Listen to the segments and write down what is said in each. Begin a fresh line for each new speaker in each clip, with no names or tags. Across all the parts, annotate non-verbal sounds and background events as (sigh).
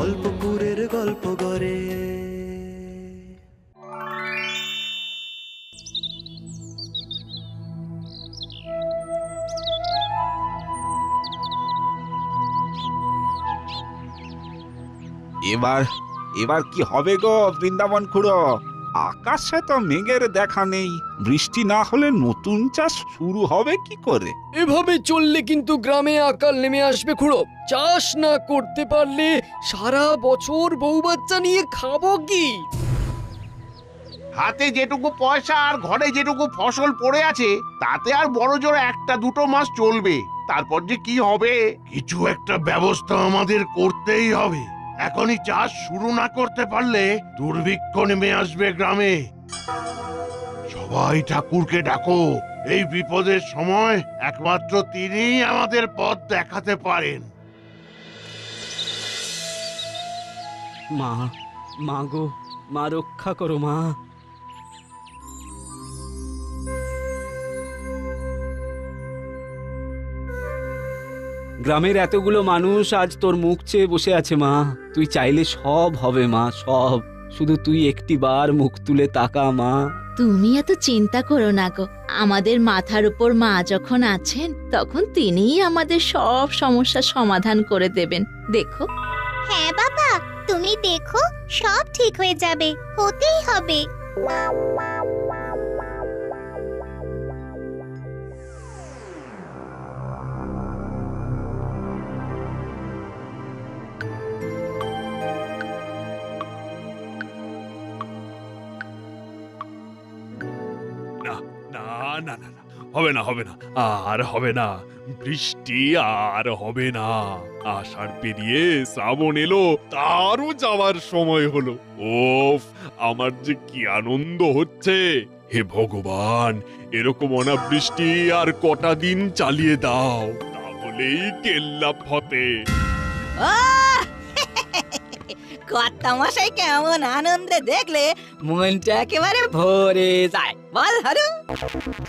অল্পপুরের গল্প করে
এবার এবার কি হবে গো বৃন্দাবন খুড়ো? আকাশে তো মেঘের দেখা নেই। বৃষ্টি না হলে নতুন চাষ শুরু হবে কি করে?
এভাবে চললে কিন্তু গ্রামে আকাল নেমে আসবে খুড়ো। চাষ না করতে পারলে সারা বছর বউ বাচ্চা নিয়ে খাব কি?
হাতে যেটুকু পয়সা আর ঘরে যেটুকু ফসল পড়ে আছে, তাতে আর বড় জোর একটা দুটো মাস চলবে। তারপর যে কি হবে? কিছু একটা ব্যবস্থা আমাদের করতেই হবে। এখনই চাষ শুরু না করতে পারলে দুর্ভিক্ষ নেমে আসবে গ্রামে। সবাই ঠাকুরকে ডাকো। এই বিপদের সময় একমাত্র তিনিই আমাদের পথ দেখাতে পারেন।
মা মা গো মা রক্ষা করো মা। গ্রামের এতগুলো মানুষ আজ তোর মুখ চেয়ে বসে আছে মা। তুই চাইলে সব হবে মা সব। শুধু তুই একটি বার মুখ তুলে তাকা মা।
তুমি এত চিন্তা করো না গো। আমাদের মাথার উপর মা যখন আছেন তখন তিনিই আমাদের সব সমস্যার সমাধান করে দেবেন। দেখো।
হ্যাঁ বাবা। তুমি দেখো সব ঠিক হয়ে যাবে হতেই হবে।
হবে না হবে না। আর হবে না। বৃষ্টি আর হবে না। আষাঢ় পেরিয়ে শ্রাবণ এলো, তারও যাওয়ার সময় হলো। ওফ, আমার যে কি আনন্দ হচ্ছে। হে ভগবান, এরকম অনাবৃষ্টি আর কটা দিন চালিয়ে দাও, তাহলেই কেল্লা ফতে।
কর্তা মশাই কেমন আনন্দে দেখলে মনটা একেবারে ভরে যায়। বল হারু।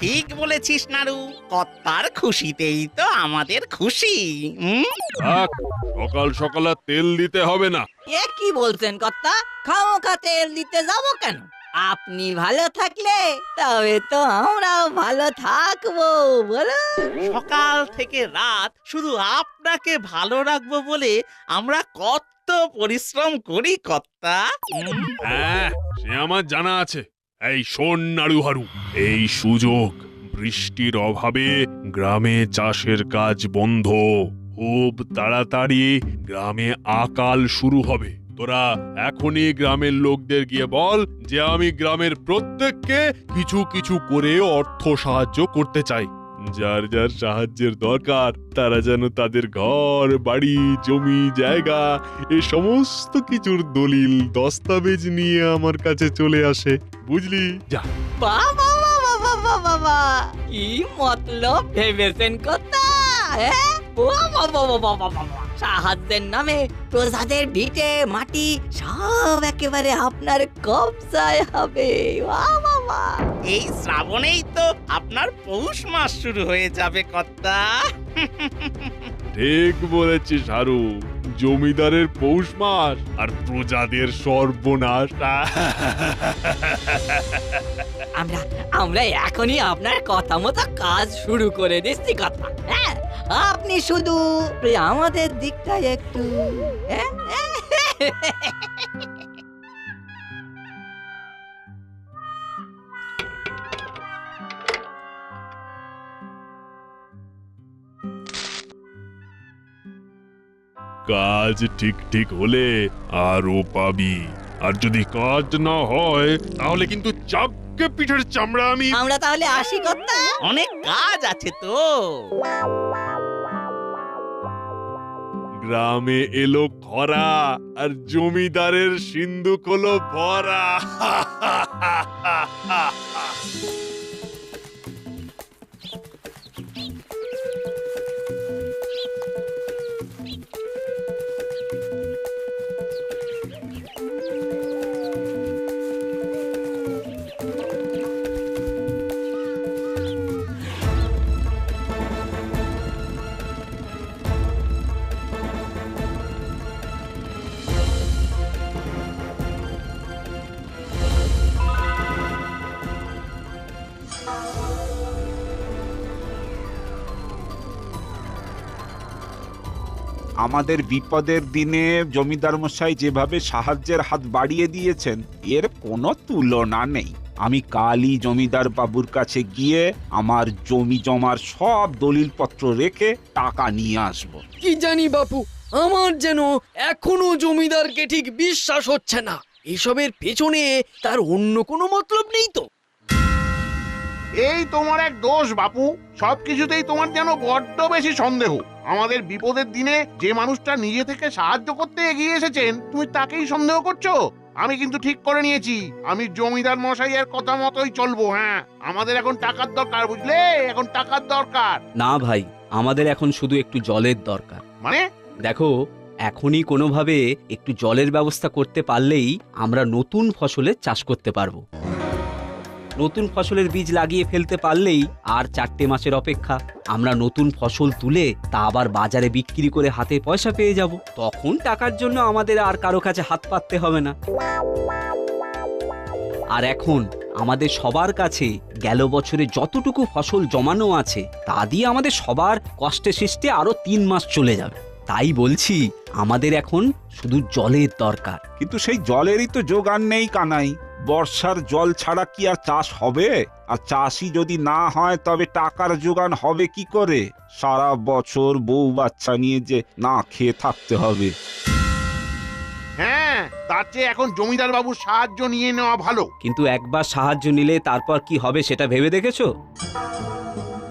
ঠিক বলেছিস নারু। কর্তার খুশিতেই তো আমাদের খুশি হুম
থাক, সকাল সকাল আর তেল দিতে হবে না।
এ কি বলছেন কর্তা খামোখা তেল দিতে যাব কেন? আপনি ভালো থাকলে তবে তো আমরাও ভালো থাকব বলো।
সকাল থেকে রাত শুধু আপনাকে ভালো রাখব বলে আমরা কত পরিশ্রম করি কর্তা
হ্যাঁ সে আমার জানা আছে। এই শোন, নাড়ুহারু। এই সুযোগ বৃষ্টির অভাবে গ্রামে চাষের কাজ বন্ধ। খুব তাড়াতাড়ি গ্রামে আকাল শুরু হবে। তোরা এখনই গ্রামের লোকদের গিয়ে বল যে আমি গ্রামের প্রত্যেককে কিছু কিছু করে অর্থ সাহায্য করতে চাই। যার যার সাহায্যের দরকার, তারা যেন তাদের ঘর, বাড়ি, জমি, জায়গা, এ সমস্ত কিছুর দলিল, দস্তাবেজ নিয়ে আমার কাছে চলে আসে। বুঝলি? যা।
বাবা বাবা বাবা বাবা, কি মতলব ভেবেছেন কথা হ্যাঁ? বাবা বাবা বাবা বাবা। সাহায্যের নামে প্রসাদের ভিটে মাটি সব একেবারে আপনার কবজায় হবে। বাবা
এই শ্রাবণেই তো আপনার পৌষ মাস শুরু হয়ে যাবে কর্তা।
ঠিক বলেছিস হারু। জমিদারের পৌষ মাস আর প্রজাদের সর্বনাশ।
আমরা আমরা এখনই আপনার কথা মতো কাজ শুরু করে দিচ্ছি কথা হ্যাঁ? আপনি শুধু আমাদের দিকটাই একটু হ্যাঁ?
কাজ ঠিক ঠিক হলে আরও পাবি। আর যদি কাজ না হয় তাহলে কিন্তু চাপকে পিঠের চামড়া আমি
আমরা তাহলে আসি কর্তা।
অনেক কাজ আছে তো।
গ্রামে এলো খরা আর জমিদারের সিন্ধুক হলো ভরা। (laughs)
আমাদের বিপদের দিনে জমিদার মশাই যেভাবে সাহায্যের হাত বাড়িয়ে দিয়েছেন, এর কোনো তুলনা নেই। আমি কালই জমিদার বাবুর কাছে গিয়ে আমার জমি জমার সব দলিলপত্র রেখে টাকা নিয়ে আসব।
কি জানি বাপু, আমার যেন এখনও জমিদারকে ঠিক বিশ্বাস হচ্ছে না। এসবের পেছনে তার অন্য কোনো মতলব নেই তো?
এই তোমার এক দোষ বাপু। সবকিছুতেই তোমার যেন বড্ড বেশি সন্দেহ। আমাদের বিপদের দিনে যে মানুষটা নিজে থেকে সাহায্য করতে এগিয়ে এসেছেন তুমি তাকেই সন্দেহ করছ? আমি কিন্তু ঠিক করে নিয়েছি। আমি জমিদার মশাইয়ের কথা মতোই চলবো হ্যাঁ। আমাদের এখন টাকার দরকার বুঝলে? এখন টাকার দরকার।
না ভাই আমাদের এখন শুধু একটু জলের দরকার।
মানে?
দেখো এখনই কোনোভাবে একটু জলের ব্যবস্থা করতে পারলেই আমরা নতুন ফসলের চাষ করতে পারব। নতুন ফসলের বীজ লাগিয়ে ফেলতে পারলেই আর চারটে মাসের অপেক্ষা। আমরা নতুন ফসল তুলে তা আবার বাজারে বিক্রি করে হাতে পয়সা পেয়ে যাব। তখন টাকার জন্য আমাদের আর কারও কাছে হাত পাততে হবে না। আর এখন আমাদের সবার কাছে গেল বছরে যতটুকু ফসল জমানো আছে, তা দিয়ে আমাদের সবার কষ্টে সৃষ্টে আরও তিন মাস চলে যাবে। তাই বলছি, আমাদের এখন শুধু জলের দরকার।
কিন্তু সেই জলেরই তো যোগান নেই কানাই। বর্ষার জল ছাড়া কি আর চাষ হবে? আর চাষি যদি না হয় তবে টাকার যোগান হবে কি করে? সারা বছর বউ বাচ্চা নিয়ে যে না খেয়ে থাকতে হবে।
হ্যাঁ তার চেয়ে এখন জমিদার বাবুর সাহায্য নিয়ে নেওয়া ভালো।
কিন্তু একবার সাহায্য নিলে তারপর কি হবে সেটা ভেবে দেখেছ?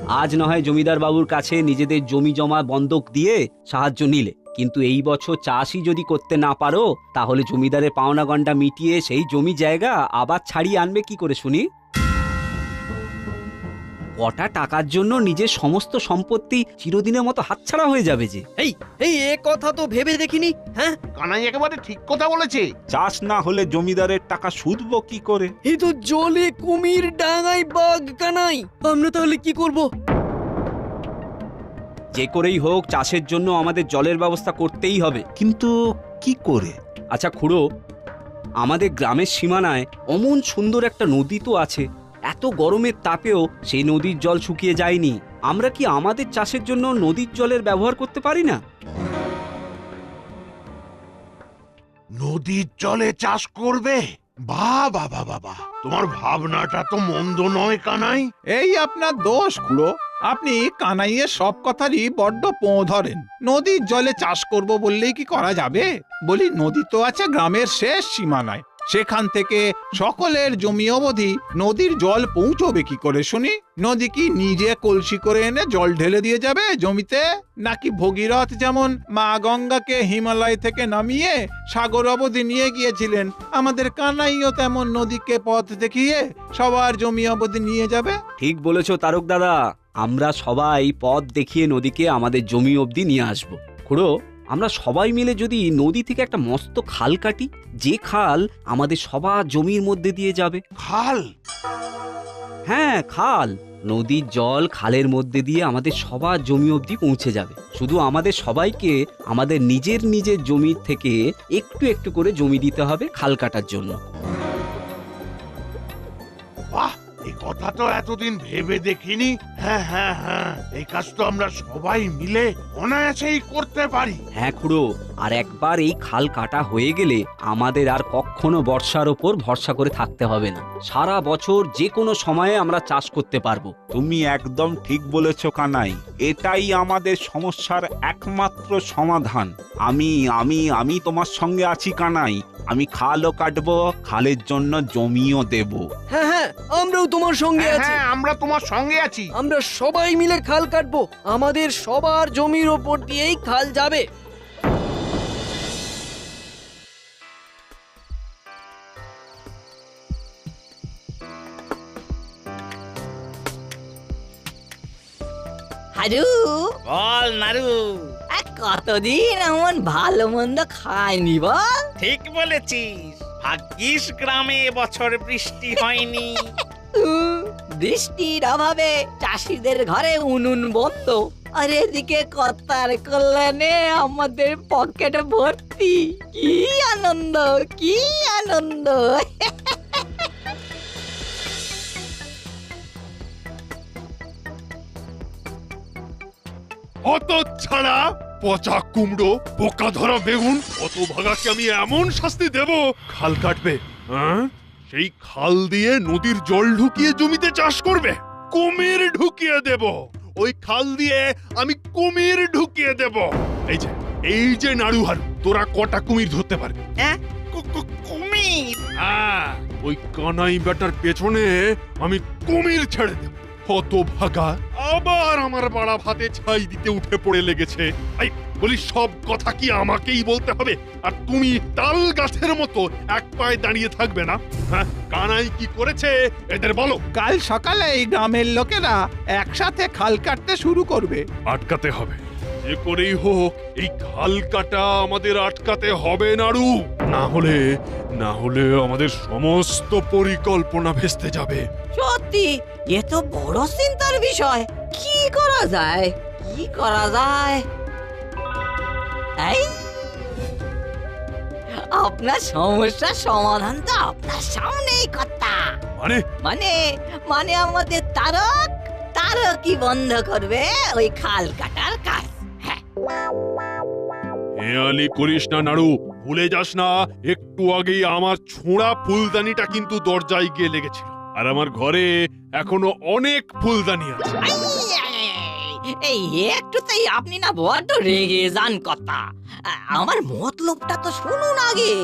আজ না হয় জমিদার বাবুর কাছে নিজেদের জমি জমা বন্ধক দিয়ে সাহায্য নিলে। কিন্তু এই বছর চাষই যদি করতে না পারো তাহলে জমিদারের পাওনা গন্ডা মিটিয়ে সেই জমি জায়গা আবার ছাড়িয়ে আনবে কি করে শুনি? কটা টাকার জন্য নিজের সমস্ত সম্পত্তি চিরদিনের মতো হাতছাড়া হয়ে যাবে যে।
এই এই এ কথা তো ভেবে দেখিনি হ্যাঁ?
কানাই একেবারে ঠিক কথা বলেছে।
চাষ না হলে জমিদারের টাকা সুদবো কি করে?
এই তো জলে কুমির ডাঙায় বাঘ কানাই। আমরা তাহলে কি করব?
যে করেই হোক চাষের জন্য আমাদের জলের ব্যবস্থা করতেই হবে।
কিন্তু কি করে?
আচ্ছা খুড়ো আমাদের গ্রামের সীমানায় অমন সুন্দর একটা নদী তো আছে। এত গরমের তাপেও সেই নদীর জল শুকিয়ে যায়নি। আমরা কি আমাদের চাষের জন্য নদীর জলের ব্যবহার করতে পারি না?
নদীর জলে চাষ করবে? বা বাবা বাবা তোমার ভাবনাটা তো মন্দ নয়, কানাই।
এই আপনার দোষ, খুড়ো। আপনি কানাইয়ের সব কথারই বড্ড পোঁ ধরেন। নদীর জলে চাষ করব বললেই কি করা যাবে? বলি, নদী তো আছে গ্রামের শেষ সীমানায়। সেখান থেকে সকলের জমি অবধি নদীর জল পৌঁছবে কি করে শুনি? নদী কি নিজে কলসি করে এনে জল ঢেলে দিয়ে যাবে জমিতে? নাকি ভগীরথ যেমন মা গঙ্গাকে হিমালয় থেকে নামিয়ে সাগর অবধি নিয়ে গিয়েছিলেন আমাদের কানাইও তেমন নদীকে পথ দেখিয়ে সবার জমি অবধি নিয়ে যাবে?
ঠিক বলেছ তারক দাদা। আমরা সবাই পথ দেখিয়ে নদীকে আমাদের জমি অবধি নিয়ে আসব। খুড়ো আমরা সবাই মিলে যদি নদী থেকে একটা মস্ত খাল কাটি যে খাল আমাদের সবার জমির মধ্যে দিয়ে যাবে।
খাল?
হ্যাঁ খাল। নদীর জল খালের মধ্যে দিয়ে আমাদের সবার জমি অবধি পৌঁছে যাবে। শুধু আমাদের সবাইকে আমাদের নিজের নিজের জমি থেকে একটু একটু করে জমি দিতে হবে খাল কাটার জন্য।
বাহ এই কথা তো এতদিন ভেবে দেখিনি। হ্যাঁ হ্যাঁ হ্যাঁ। এই কাজ তো আমরা সবাই মিলে অনায়াসেই করতে পারি।
হ্যাঁ খুড়ো আর একবার এই খাল কাটা হয়ে গেলে আমাদের আর কখনো বর্ষার ওপর ভরসা করে থাকতে হবে না। সারা বছর যে কোনো সময়ে আমরা চাষ করতে পারব।
তুমি একদম ঠিক বলেছ কানাই। এটাই আমাদের সমস্যার একমাত্র সমাধান। আমি আমি আমি তোমার সঙ্গে আছি কানাই। আমি খালও কাটবো খালের জন্য জমিও দেব।
হ্যাঁ হ্যাঁ আমরাও তোমার সঙ্গে
হ্যাঁ
আছি।
হ্যাঁ আমরা তোমার সঙ্গে আছি।
আমরা সবাই মিলে খাল কাটবো। আমাদের সবার জমির ওপর দিয়েই খাল যাবে।
হারু।
বল নারু।
কতদিন এমন ভালো মন্দ খায়নি বল?
ঠিক বলেছিস। ভাগ্যিস গ্রামে বছর বৃষ্টি হয়নি।
বৃষ্টির অভাবে চাষিদের ঘরে উনুন বন্ধ। আর এদিকে কর্তার কল্যাণে আমাদের পকেট ভর্তি। কি আনন্দ কি আনন্দ।
অত ছাড়া
পচা কুমড়ো, পোকা ধরা বেগুন কত ভাগাকে আমি এমন শাস্তি দেব, খাল কাটবে হ্যাঁ? সেই খাল দিয়ে নদীর জল ঢুকিয়ে জমিতে চাষ করবে। কুমির ঢুকিয়ে দেব। ওই খাল দিয়ে আমি কুমির ঢুকিয়ে দেব। এই যে এই যে নাড়ুহারু তোরা কটা কুমির ধরতে পারবি?
হ্যাঁ? কুমির?
হ্যাঁ ওই কানাই বেটার পেছনে আমি কুমির ছেড়ে দেব। কত ভাগা আবার আমার বাড়া ভাতে ছাই দিতে উঠে পড়ে লেগেছে। এই বলি সব কথা কি আমাকেই বলতে হবে? আর তুমি তাল গাছের মতো এক পায়ে দাঁড়িয়ে থাকবে না। হ্যাঁ কানাই কি করেছে? এদের বলো।
কাল সকালে এই গ্রামের লোকেরা একসাথে খাল কাটতে শুরু করবে।
আটকাতে হবে। যে করেই হোক এই খাল কাটা আমাদের আটকাতে হবে নাড়ু না হলে না হলে আমাদের সমস্ত পরিকল্পনা ভেস্তে যাবে।
সত্যি? এ তো বড় চিন্তার বিষয়। কি করা যায়? কি করা যায়? এই আপনার সমস্যার সমাধান তো আপনার সামনেই কথা
মানে?
মানে মানে আমাদের তারক তারকই বন্ধ করবে ওই খাল কাটার কাজ। হ্যাঁ।
হেয়ালি করিস না নাড়ু। ভুলে যাস না একটু আগেই আমার ছোঁড়া ফুলদানিটা কিন্তু দরজায় গিয়ে লেগেছিল। আর আমার ঘরে এখনও অনেক ফুলদানি আছে।
এই একটুতেই আপনি না বড্ড রেগে যান কথা। আমার মতলবটা তো শুনুন আগে।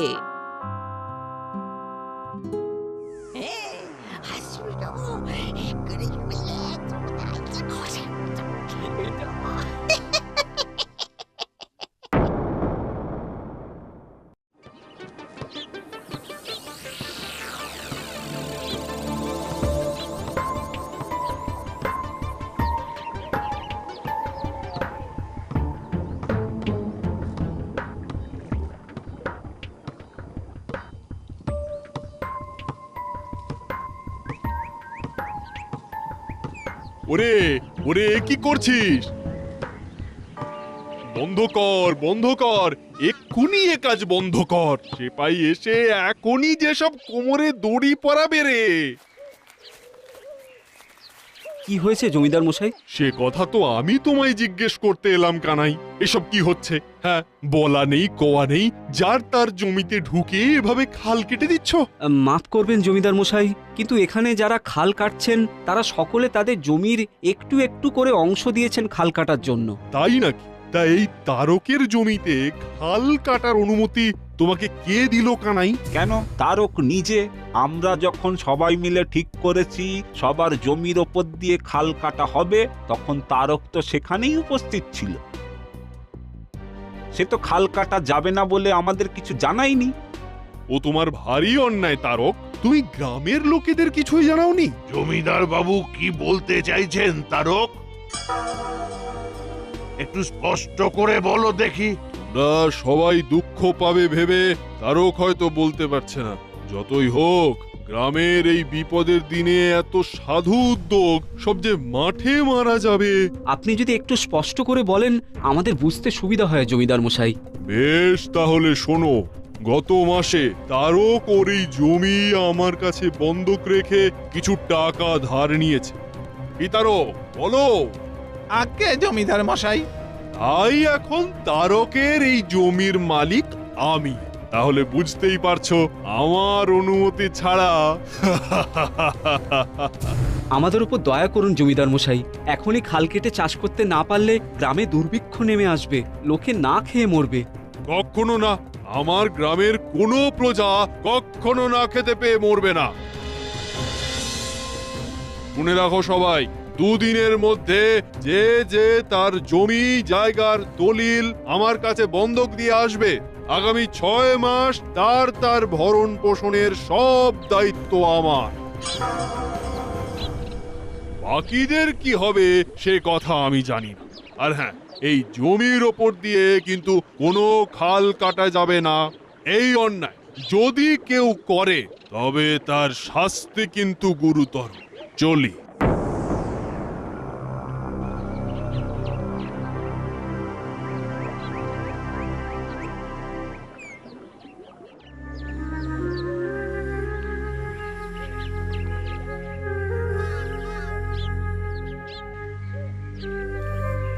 ওরে ওরে, কি করছিস? বন্ধ কর বন্ধ কর, এক্ষুনি এ কাজ বন্ধ কর। সেপাই এসে এখনই যেসব কোমরে দড়ি পরা রে।
কি হয়েছে জমিদার মশাই?
সে কথা তো আমি তোমায় জিজ্ঞেস করতে এলাম কানাই। এসব কি হচ্ছে? হ্যাঁ বলা নেই কোয়া নেই। যার তার জমিতে ঢুকে এভাবে খাল কেটে দিচ্ছ?
মাফ করবেন জমিদার মশাই কিন্তু এখানে যারা খাল কাটছেন তারা সকলে তাদের জমির একটু একটু করে অংশ দিয়েছেন খাল কাটার জন্য।
তাই নাকি? তা এই তারকের জমিতে খাল কাটার অনুমতি তোমাকে কে দিল কানাই?
কেন? তারক নিজে। আমরা যখন সবাই মিলে ঠিক করেছি সবার জমির ওপর দিয়ে খাল কাটা হবে তখন তারক তো সেখানেই উপস্থিত ছিল। সে তো খাল কাটা যাবে না বলে আমাদের কিছু জানাইনি
ও তোমার ভারী অন্যায় তারক। তুমি গ্রামের লোকেদের কিছুই জানাওনি?
জমিদার বাবু কি বলতে চাইছেন তারক? একটু স্পষ্ট করে বলো দেখি।
না সবাই দুঃখ পাবে ভেবে তারক হয়তো বলতে পারছে না। যতই হোক গ্রামের এই বিপদের দিনে এত সাধু উদ্যোগ সব যে মাঠে মারা যাবে।
আপনি যদি একটু স্পষ্ট করে বলেন আমাদের বুঝতে সুবিধা হয় জমিদার মশাই।
বেশ তাহলে শোনো গত মাসে তারক ওর এই জমি আমার কাছে বন্ধক রেখে কিছু টাকা ধার নিয়েছে। কি তারক বলো।
আগে জমিদার মশাই।
তাই এখন তারকের এই জমির মালিক আমি। তাহলে বুঝতেই পারছ আমার অনুমতি ছাড়া।
আমাদের উপর দয়া করুন জমিদার মশাই এখনই খাল কেটে চাষ করতে না পারলে গ্রামে দুর্ভিক্ষ নেমে আসবে লোকে না খেয়ে মরবে।
কখনো না আমার গ্রামের কোনো প্রজা কখনো না খেতে পেয়ে মরবে না। শুনে রাখো সবাই দুদিনের মধ্যে যে যে তার জমি, জায়গার দলিল আমার কাছে বন্ধক দিয়ে আসবে, আগামী ছয় মাস তার তার ভরণ পোষণের সব দায়িত্ব আমার। বাকিদের কি হবে সে কথা আমি জানি না। আর হ্যাঁ এই জমির ওপর দিয়ে কিন্তু কোনো খাল কাটা যাবে না। এই অন্যায় যদি কেউ করে, তবে তার শাস্তি কিন্তু গুরুতর। চলি।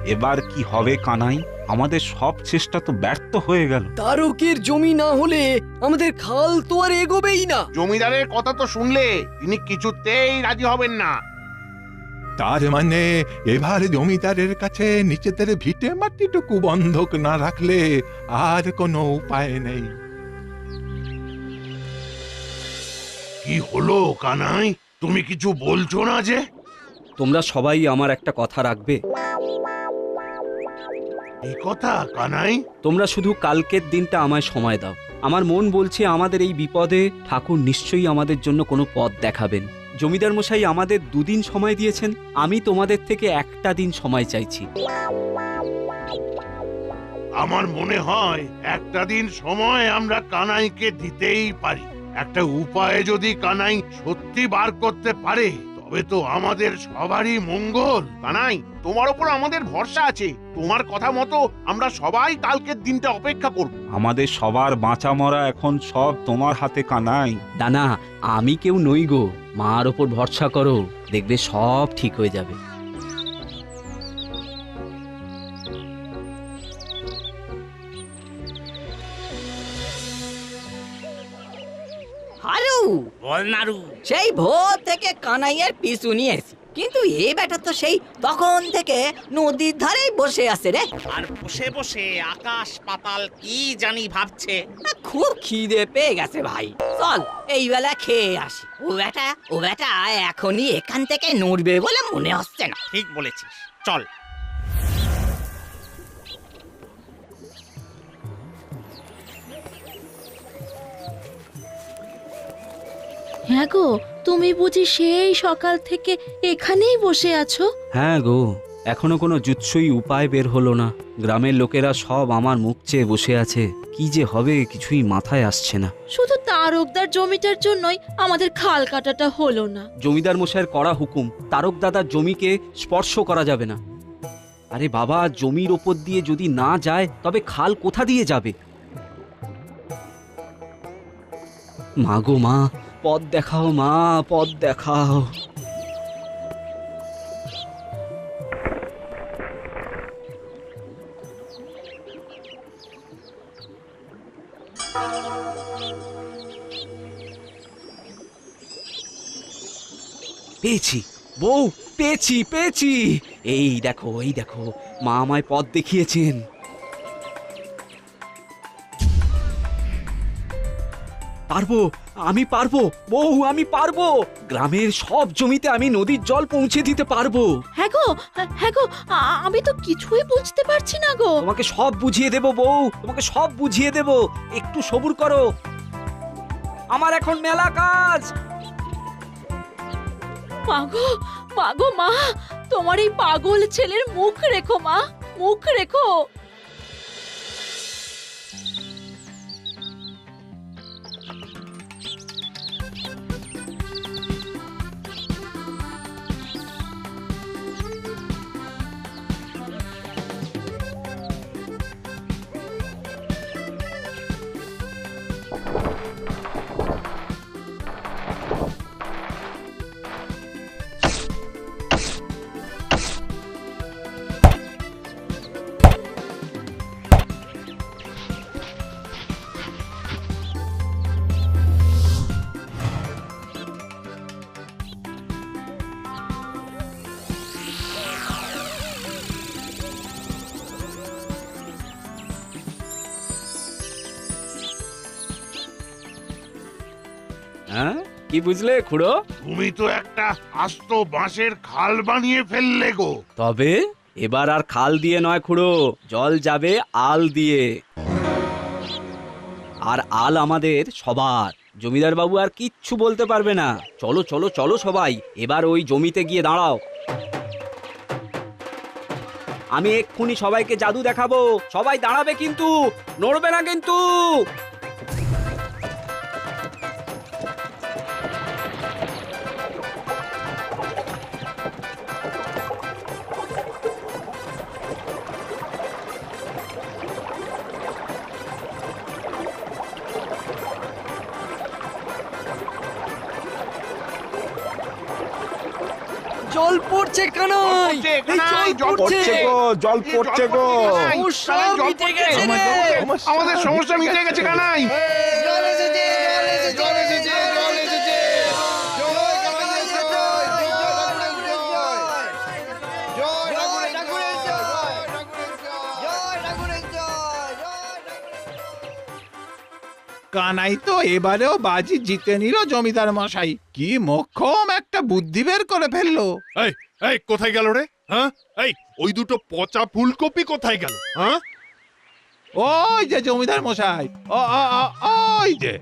এবার কি হবে কানাই? আমাদের সব চেষ্টা তো ব্যর্থ হয়ে গেল।
তারকের জমি না হলে আমাদের খাল তো আর এগোবেই না।
জমিদারের কথা তো শুনলে তিনি কিছুতেই রাজি হবেন না।
তার মানে এবার জমিদারের কাছে নিচেদের ভিটে মাটিটুকু বন্ধক না রাখলে আর কোনো উপায় নেই।
কি হলো কানাই? তুমি কিছু বলছো না যে?
তোমরা সবাই আমার একটা কথা রাখবে।
কথা কানাই।
তোমরা শুধু কালকের দিনটা আমায় সময় দাও। আমার মন বলছে আমাদের এই বিপদে ঠাকুর নিশ্চয়ই আমাদের জন্য কোনো পথ দেখাবেন। জমিদার মশাই আমাদের দুদিন সময় দিয়েছেন আমি তোমাদের থেকে একটা দিন সময় চাইছি।
আমার মনে হয় একটা দিন সময় আমরা কানাইকে দিতেই পারি। একটা উপায়ে যদি কানাই সত্যি বার করতে পারে তবে তো আমাদের সবারই মঙ্গল। কানাই তোমার ওপর আমাদের ভরসা আছে। তোমার কথা মতো আমরা সবাই কালকের দিনটা অপেক্ষা করব।
আমাদের সবার বাঁচা মরা এখন সব তোমার হাতে কানাই।
না না আমি কেউ নই গো। মার ওপর ভরসা করো দেখবে সব ঠিক হয়ে যাবে।
বল নাড়ু
সেই ভোর থেকে কানাইয়ের পিছু নিয়েছি কিন্তু এ বেটা তো সেই তখন থেকে নদীর ধারেই বসে আছে রে।
আর বসে বসে আকাশ পাতাল কি জানি ভাবছে।
খুব খিদে পেয়ে গেছে ভাই। চল এই বেলা খেয়ে আসি। ও বেটা ও বেটা এখনই এখান থেকে নড়বে বলে মনে হচ্ছে না।
ঠিক বলেছিস। চল।
হ্যাঁ গো তুমি বুঝি সেই সকাল থেকে এখানেই বসে আছো?
হ্যাঁ গো এখনও কোনো জুৎসই উপায় বের হলো না। গ্রামের লোকেরা সব আমার মুখ চেয়ে বসে আছে। কি যে হবে কিছুই মাথায় আসছে না।
শুধু তারকদার জমিটার জন্যই আমাদের খাল কাটাটা হলো না।
জমিদার মশাইয়ের করা হুকুম তারক দাদার জমিকে স্পর্শ করা যাবে না। আরে বাবা জমির ওপর দিয়ে যদি না যায় তবে খাল কোথা দিয়ে যাবে? মা গো মা পথ দেখাও মা, পথ দেখাও। পেয়েছি, বউ, পেয়েছি পেয়েছি। এই দেখো এই দেখো, মা আমায় পথ দেখিয়েছেন। পারব আমি পারব বউ আমি পারব। গ্রামের সব জমিতে আমি নদীর জল পৌঁছে দিতে পারব।
হ্যাঁ গো হ্যাঁ গো আ- আমি তো কিছুই বুঝতে পারছি না গো।
তোমাকে সব বুঝিয়ে দেব বউ তোমাকে সব বুঝিয়ে দেব। একটু সবুর করো। আমার এখন মেলা কাজ।
মাগো মাগো মা তোমার এই পাগল ছেলের মুখ রেখো মা মুখ রেখো।
কি বুঝলে খুড়ো?
তুমি তো একটা আস্ত বাঁশের খাল বানিয়ে ফেললে গো।
তবে এবার আর খাল দিয়ে নয় খুড়ো জল যাবে আল দিয়ে। আর আল আমাদের সবার। জমিদার বাবু আর কিচ্ছু বলতে পারবে না। চলো চলো চলো সবাই এবার ওই জমিতে গিয়ে দাঁড়াও। আমি এক্ষুনি সবাইকে জাদু দেখাবো। সবাই দাঁড়াবে কিন্তু নড়বে না কিন্তু।
জল পড়ছে।
গো জল পড়ছে গো।
আমাদের সমস্যা মিটে গেছে কানাই।
কানাই তো এবারেও বাজি জিতে নিল জমিদার মশাই। কি মক্ষম একটা বুদ্ধি বের করে ফেলল।
এই এই কোথায় গেল রে? হ্যাঁ? এই ওই দুটো পচা ফুলকপি কোথায় গেল? হ্যাঁ?
ওই যে জমিদার মশাই। ও ও, ও, ওই যে।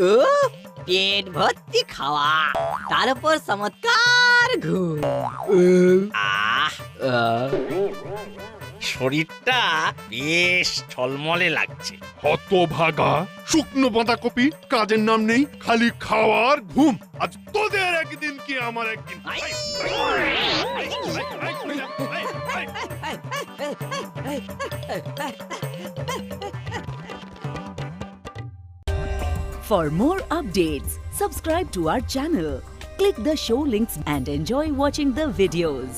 ও পেট ভর্তি খাওয়া তার উপর চমৎকার ঘুম। আহ
শরীরটা বেশ ঝলমলে লাগছে
হতভাগা শুকনো বাঁধাকপি কাজের নাম নেই খালি খাওয়ার ঘুম আজ তোদের একদিন কি আমার একদিন।
For more updates, subscribe to our channel, click the show links and enjoy watching the videos.